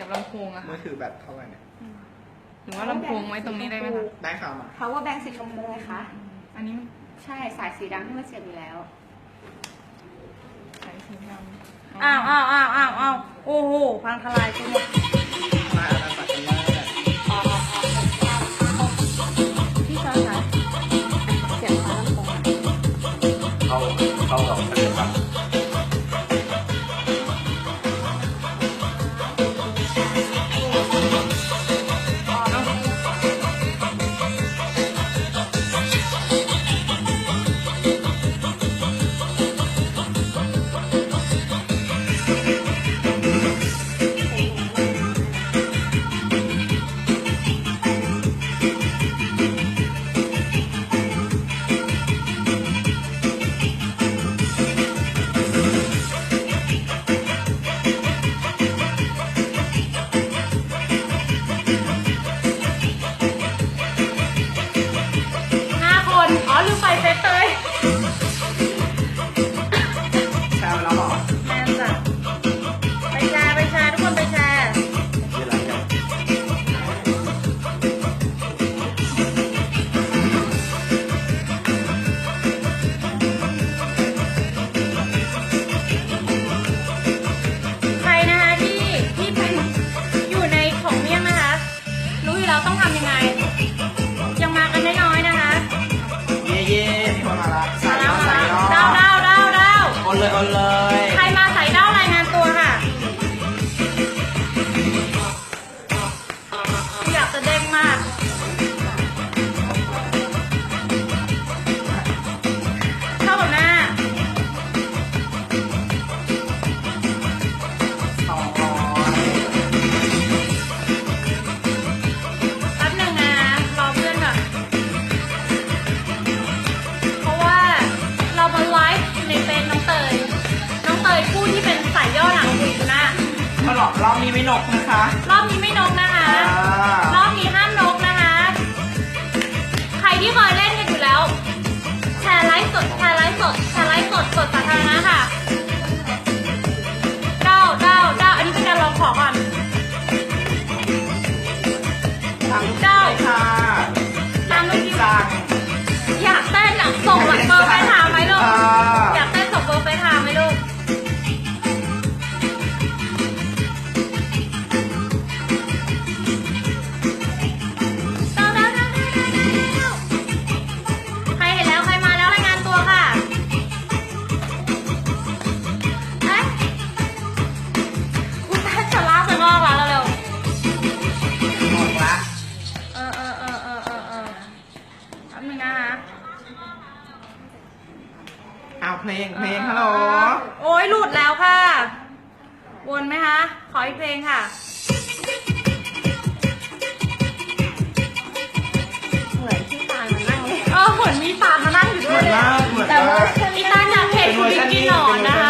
สียบลำโพงอะมืค่ะอถือแบตเท่าไหร่เนี่ย หรือว่าลำโพงไว้ตรงนี้ได้ไหมคะได้ค่ะมา power bank สีชมพูไงคะ อันนี้ใช่สายสีดำที่มันเสียบอยู่แล้วใช้สีดำอ้าวอ้าวอ้าวอ้าวอ้าวโอ้โหพังทลายไปหมดมาอันนั้นตัดกันได้แหละพี่จอยคะเสียบฟ้าลำโพงอะ เข้าเข้ากับ มาหลอกรอบนี้ไม่นกนะคะ รอบนี้ไม่นกนะคะอ่ารอบนี้ห้ามนกนะคะ ใครที่เคยเล่นกันอยู่แล้ว แชร์ไลฟ์สด แชร์ไลฟ์สด แชร์ไลฟ์สดสดสาธารณะค่ะเด้าเด้าเด้าอันนี้เป็นการลองของก่อนทางเจ้าค่ะตามเมื่อกี้จังอยากเต้นอะส่งเบอร์ไปถามไหมลูกอ่าอยากเต้น เอาเพลงเพลงฮัลโหลโอ้ยหลุดแล้วค่ะ วนไหมคะ ขออีกเพลงค่ะ เหมือนที่ตาลมานั่งเลยเออเหมือนมีตาลมานั่งอยู่เหด้มืวอยนเลยมาอะกเหมือนแต่มาว่ากอีตาลจากเพจเป็นคุเวอณร์ดิ้ชังนกินนี้หนอนเป็นเวอร์ชันนี้นะคะ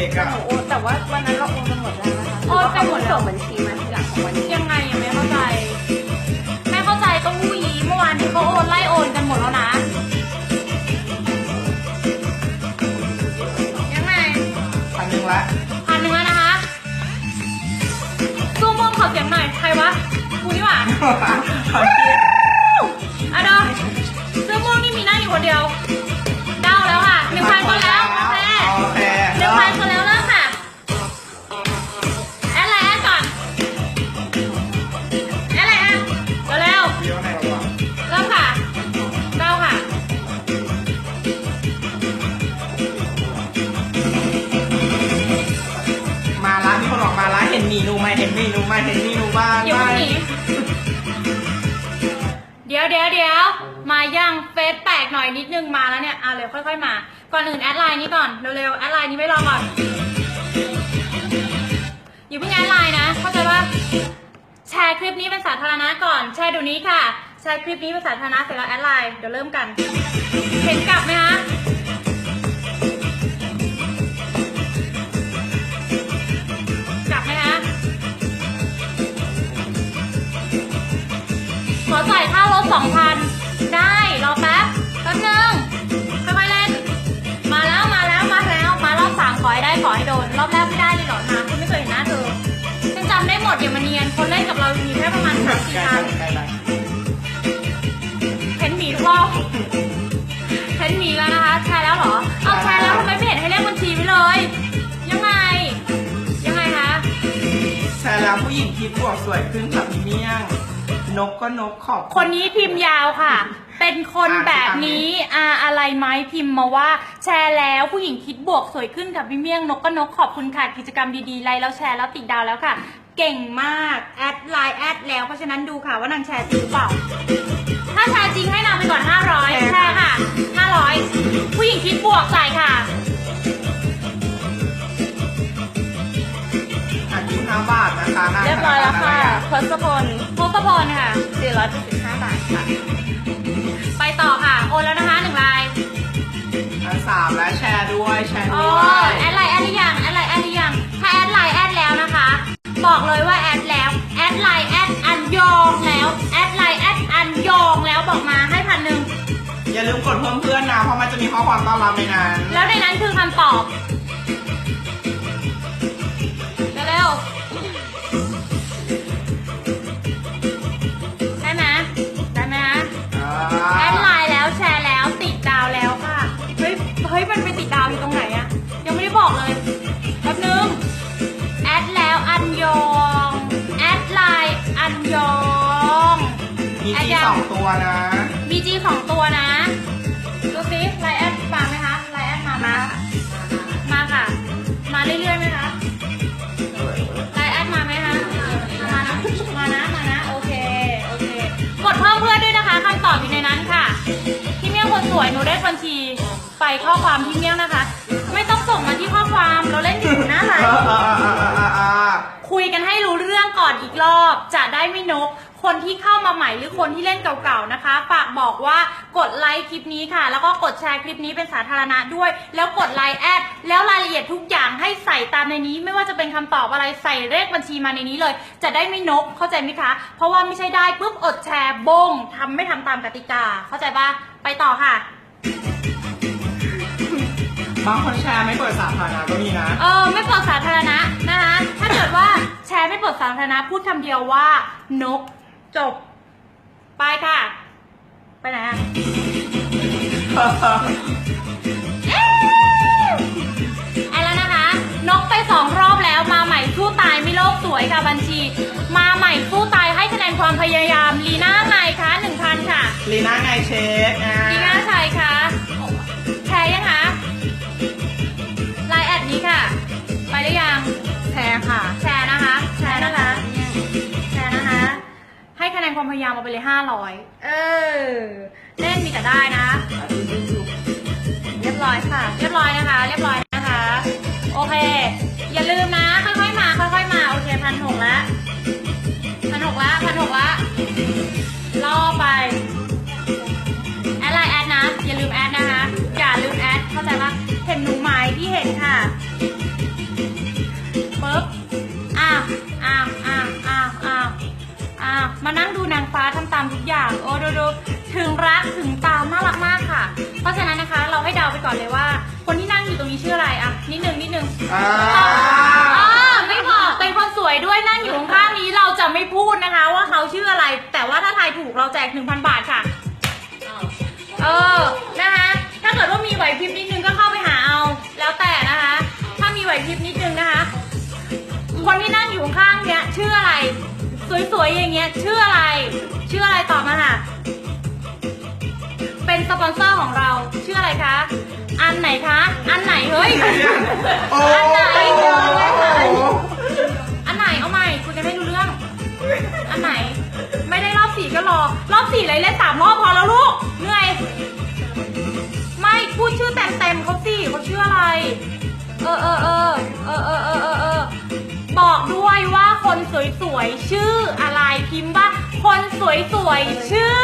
ช็คอะโอ้แต่ว่าวันนั้นเราโอนไปหมดแล้วนะคะโอนไปหมดแล้วส่งบัญชีมาทีหลังของวันนี้ยังไงยังไม่เข้าใจ ไม่เข้าใจเต้าหู้ยี้เมื่อวานที่เขาโอนไล่โอนกันหมดแล้วนะยังไงพันหนึ่งละพันหนึ่งแล้วนะคะซูมมองขอเสียงหน่อยใครวะกูนี่หว่าขอคิดอะเดอซูมมองนี่มีหน้าอยู่คนเดียวเด้าแล้วค่ะหนึ่งพันคนแล้ว หน่อยนิดนึงมาแล้วเนี่ยอะเร็วค่อย ๆ มา ก่อนอื่นแอดไลน์นี้ก่อนเร็วๆแอดไลน์นี้ไว้รอก่อนอย่าเพิ่งแอดไลน์นะ เข้าใจว่าแชร์คลิปนี้เป็นสาธารณะก่อน แชร์ดี๋ยวนี้ค่ะ แชร์คลิปนี้เป็นสาธารณะเสร็จแล้วแอดไลน์เดี๋ยวเริ่มกัน เห็นกลับไหมคะกลับไหมคะขอจ่ายค่ารถสองพันได้รอแป๊บแป๊บ รอบแรกไม่ได้เลยเหรอนะคุณไม่เคยเห็นหน้าเธอฉันจำได้หมดอย่ามาเนียนคนเล่นกับเรามีแค่ประมาณสามสี่ครั้งเห็นหมีทุกรอบเห็นหมีแล้วนะคะแชร์แล้วเหรอเอาแชร์แล้วทำไมไม่เห็นให้เลขบัญชีไว้เลย ยังไง ยังไงคะแชร์แล้วผู้หญิงคิดบวกสวยขึ้นค่ะพี่เมี่ยงนกก็นกขอบ คนนี้พิมพ์ยาวค่ะ เป็นคนแบบนี้อาอะไรไหมพิมพ์มาว่า แชร์แล้วผู้หญิงคิดบวกสวยขึ้นกับพี่เมี่ยงนกก็นกขอบคุณค่ะกิจกรรมดีๆไลค์แล้วแชร์แล้วติดดาวแล้วค่ะ เก่งมากแอดไลน์แอดแล้วเพราะฉะนั้นดูค่ะว่านางแชร์จริงหรือเปล่า ถ้าแชร์จริงให้นางไปก่อน 500แชร์ค่ะ 500 ผู้หญิงคิดบวกจ่ายค่ะอะยี่ห้าบาทนะคะหน้าเรียบร้อยแล้วค่ะธนาารทศพลพกพรค่ะ475บาทค่ะ ไปต่อค่ะ โอนแล้วนะคะหนึ่งลายอันสามและแชร์ด้วยแชร์อ๋อด้วยแอดไลน์แอดหรือยังแอดไลน์แอดหรือยังถ้าแอดไลน์แอดแล้วนะคะ บอกเลยว่าแอดแล้วแอดไลน์แอดอันยองแล้วแอดไลน์แอดอันยองแล้วบอกมาให้พันหนึ่งอย่าลืมกดเพิ่มเพื่อนนะ เพราะมันจะมีข้อความต้อนรับในนั้นแล้วในนั้นคือคำตอบเร็วๆ นะมีจีสองตัวนะ ดูสิไลน์แอดมาไหมคะไลน์แอดมาไหมคะมาค่ะ มาเรื่อยๆไหมคะไลน์แอดมาไหมคะ มานะ มานะ มานะ โอเค โอเค กดเพิ่มเพื่อนด้วยนะคะคำตอบอยู่ในนั้นค่ะ พี่เมี่ยงคนสวยหนูได้บัญชี ไปข้อความพี่เมี่ยงนะคะ รอบจะได้ไม่นก คนที่เข้ามาใหม่หรือคนที่เล่นเก่าๆนะคะฝากบอกว่ากดไลค์คลิปนี้ค่ะ แล้วก็กดแชร์คลิปนี้เป็นสาธารณะด้วย แล้วกดไลค์แอดแล้วรายละเอียดทุกอย่างให้ใส่ตามในนี้ ไม่ว่าจะเป็นคำตอบอะไรใส่เลขบัญชีมาในนี้เลย จะได้ไม่นกเข้าใจไหมคะ เพราะว่าไม่ใช่ได้ปุ๊บอดแชร์บงทำไม่ทำตามกติกาเข้าใจปะไปต่อค่ะ บางคนแชร์ไม่เปิดสาธารณะก็มีนะ เออไม่เปิดสาธารณะนะคะถ้าเกิดว่าแชร์ไม่เปิดสาธารณะพูดคำเดียวว่านกจบ ไปค่ะ ไปไหนอะไอ้แล้วนะคะ นกไปสองรอบแล้วมาใหม่สู้ตายไม่โลกสวยค่ะบัญชี มาใหม่สู้ตายให้คะแนนความพยายามลีน่าไงคะหนึ่งพันค่ะ ลีน่าไงเช็คอะลีน่าชัยคะ ไปหรือยัง แชร์ค่ะ แชร์นะคะ แชร์นะคะ แชร์นะคะ ให้คะแนนความพยายามเอาไปเลยห้าร้อยเออ เล่นมีแต่ได้นะ เรียบร้อยค่ะ เรียบร้อยนะคะ เรียบร้อยนะคะ โอเค อย่าลืมนะ ค่อยๆมา ค่อยๆมา โอเคพันหกแล้วพันหกแล้วพันหกแล้วล่อไป มานั่งดูนางฟ้าทำตามทุกอย่าง โอ้ดูดูถึงรักถึงตามน่ารักมากค่ะ เพราะฉะนั้นนะคะ เราให้เดาไปก่อนเลยว่า คนที่นั่งอยู่ตรงนี้ชื่ออะไรอะนิดนึงนิดนึงอ่าอ่าไม่บอกเป็นคนสวยด้วยนั่งอยู่ข้างๆนี้เราจะไม่พูดนะคะ ว่าเขาชื่ออะไร แต่ว่าถ้าทายถูกเราแจก1,000 บาทค่ะเออนะคะ ถ้าเกิดว่ามีไหวพริบนิดนึงก็เข้าไปหาเอา แล้วแต่นะคะ ถ้ามีไหวพริบนิดนึงนะคะ คนที่นั่งอยู่ข้างๆเนี้ยชื่ออะไร สวยๆอย่างเงี้ยชื่ออะไรชื่ออะไรตอบมาค่ะ เป็นสปอนเซอร์ของเราชื่ออะไรคะ อันไหนคะ อันไหนเฮ้ยโอ้อันไหนโหอันไหนเอาใหม่คุยกันให้รู้เรื่อง อันไหน ไม่ได้รอบสี่ก็รอ รอบสี่เลยเล่นสามรอบพอแล้วลูกเหนื่อย ไม่พูดชื่อเต็มเต็มๆ วยๆชื่ออะไรพิมพ์ว่าคนสวยๆชื่อ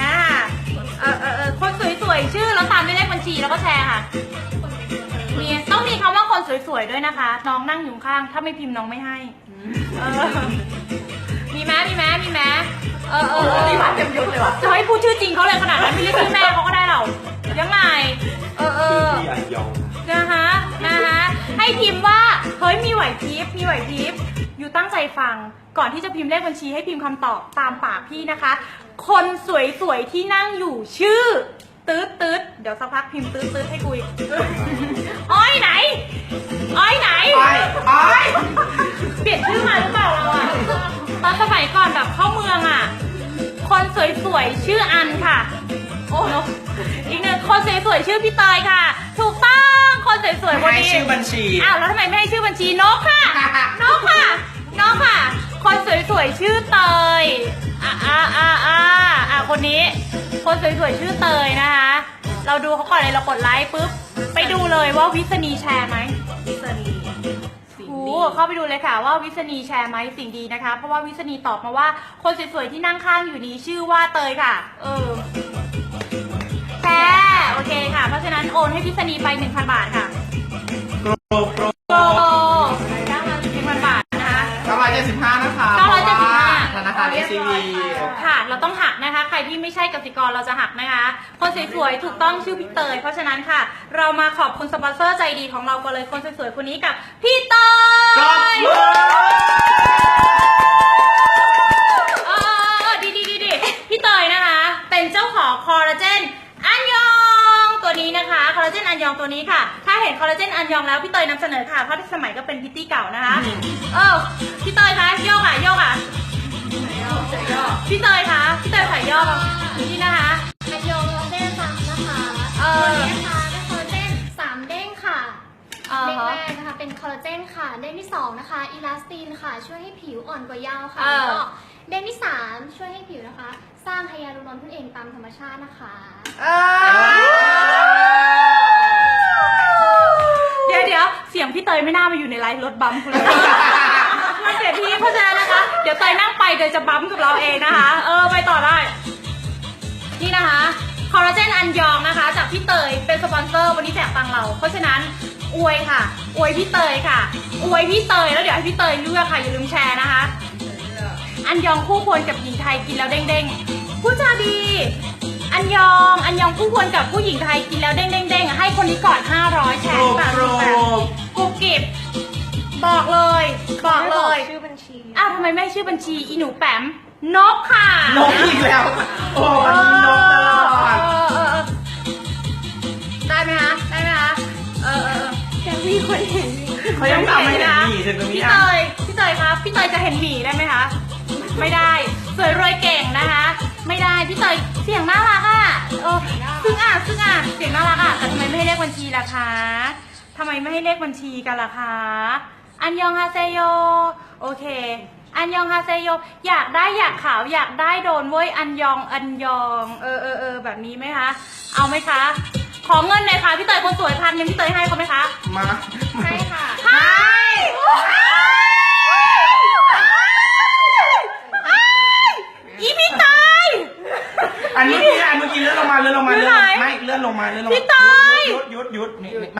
นะเออเออเออคนสวยๆชื่อแล้วตามด้วยเลขบัญชีแล้วก็แชร์ค่ะมีต้องมีคำว่าคนสวยๆด้วยนะคะ น้องนั่งอยู่ข้าง ถ้าไม่พิมพ์น้องไม่ให้เออมีไหมมีไหมมีไหมเออเออเออนี่มาเต็มยศเลยว่ะจะให้พูดชื่อจริงเขาเลยขนาดนั้นไม่เรียกชื่อแม่เขาก็ได้เรายังไงเออเอคืออที่อันยองนะคะนะคะให้พิมพ์ว่าเฮ้ยมีไหวพริบมีไหวพริบอ ยู่ตั้งใจฟัง ก่อนที่จะพิมพ์เลขบัญชีให้พิมพ์คำตอบตามปากพี่นะคะ คนสวยๆที่นั่งอยู่ชื่อตืดตืดเดี๋ยวสักพักพิมพ์ตืดตืดให้คุยอ้อยไหน อ้อยไหนไปไปเปลี่ยนชื่อมาหรือเปล่าเราอะตอนสมัยก่อนแบบเข้าเมืองอะคนสวยๆชื่ออันค่ะ โอ้อีกหนึ่งคนสวยๆชื่อพี่เตยค่ะ ถูกต้องคนสวยๆคนให้นี้ชื่อบัญชีอ้าวแล้วทำไมไม่ให้ชื่อบัญชีนกค่ะนกค่ะ นกค่ะ คนสวยๆชื่อเตยอ่าอ่าอ่าอ่าอ่าคนนี้ คนสวยๆชื่อเตยนะคะ เราดูเขาก่อนเลยเรากดไลค์ปุ๊บไปดูเลยว่าวิษณีแชร์ไหมวิษณีสิ่งโอ้ดีเข้าไปดูเลยค่ะว่าวิษณีแชร์ไหมสิ่งดีนะคะ เพราะว่าวิษณีตอบมาว่า คนสวยๆที่นั่งข้างอยู่นี้ชื่อว่าเตยค่ะ เออแชร์โอเคค่ะ เพราะฉะนั้นโอนให้วิษณีไป1,000บาทค่ะ รที่ไม่ใช่กสิกรเราจะหักนะคะ คนสวยๆถูกต้องชื่อพี่เตย เพราะฉะนั้นค่ะ เรามาขอบคุณสปอนเซอร์ใจดีของเรากันเลยคนสวยๆคนนี้กับพี่เตปรบยมือเออดีดีดีดีพี่เตยนะคะ เป็นเจ้าของคอลลาเจนอันยองตัวนี้นะคะคอลลาเจนอันยองตัวนี้ค่ะ ถ้าเห็นคอลลาเจนอันยองแล้วพี่เตยนำเสนอค่ะเพราะสมัยก็เป็นพิตตี้เก่านะคะ เออพี่เตยคะโยกอะโยกอะ พี่เตยคะพี่เตยขายย่อนี่นะคะ อันยองคอลลาเจนสามนะคะเออ ตัวนี้นะคะเป็นคอลลาเจนสามเด้งค่ะเออเด้งแรกนะคะเป็นคอลลาเจนค่ะ เด้งที่สองนะคะอีลาสตินค่ะ ช่วยให้ผิวอ่อนกว่ายาวค่ะเออแล้วก็เด้งที่สามช่วยให้ผิวนะคะ สร้างไฮยาลูรอนขึ้นเองตามธรรมชาตินะคะเดี๋ยวเดี๋ยวเสียงพี่เตยไม่น่ามาอยู่ในไลฟ์รถบัมคุณเลย มันเสียพี่เพราะฉะนั้นนะคะ เดี๋ยวเตยนั่งไปเตยจะบัมกับเราเองนะคะ เออไปต่อได้ นี่นะคะคอลลาเจนอันยองนะคะ จากพี่เตยเป็นสปอนเซอร์วันนี้แจกตังค์เรา เพราะฉะนั้นอวยค่ะ อวยพี่เตยค่ะ อวยพี่เตยแล้วเดี๋ยวให้พี่เตยเลือกค่ะอย่าลืมแชร์นะคะ อันยองคู่ควรกับหญิงไทยกินแล้วเด้งๆพูดจาดี อันยองอันยองคู่ควรกับผู้หญิงไทยกินแล้วเด้งๆเด้งๆให้คนนี้ก่อน500แชโกรร์แบบโกรกรุบกริบ บอกเลย บอกเลย ชื่อบัญชี อ้าวทำไมไม่ให้ชื่อบัญชี อีหนูแปมนกค่ะนกอีกแล้ว โอ้วันนี้นกตลอดเออเออเออได้ไหมคะได้ไหมคะเออเออยังมีคนเห็นเขายังทำไม่เห็นหนีถึงตรงนี้พี่อะเตยพี่เตยครับพี่เตยจะเห็นหมีได้ไหมคะไม่ได้สวยรวยเก่งนะคะ ไม่ได้พี่เตยเสียงน่ารักอะเออซึ่งอะซึ่งอะเสียงน่ารักอะแต่ทำไมไม่ให้เลขบัญชีล่ะคะทำไมไม่ให้เลขบัญชีกันล่ะคะ อันยองฮาเซโย โอเค อันยองฮาเซโย อยากได้อยากขาวอยากได้โดนเว้ย อันยองอันยอง เออเออเออแบบนี้ไหมคะ เอาไหมคะ ขอเงินหน่อยค่ะพี่เตยคนสวยพันหนึงพี่เตยให้เขาไหมคะมา ใช่ค่ะใช่อีพี่ตายอันนี้อันเมื่อกี้เลื่อนลงมาเลื่อนลงมาอยู่เลื่อนไหนลงไม่เลื่อนลงมาเลื่อนลงพี่มาเตย หยุดหยุดหยุดหยุดนี่นี่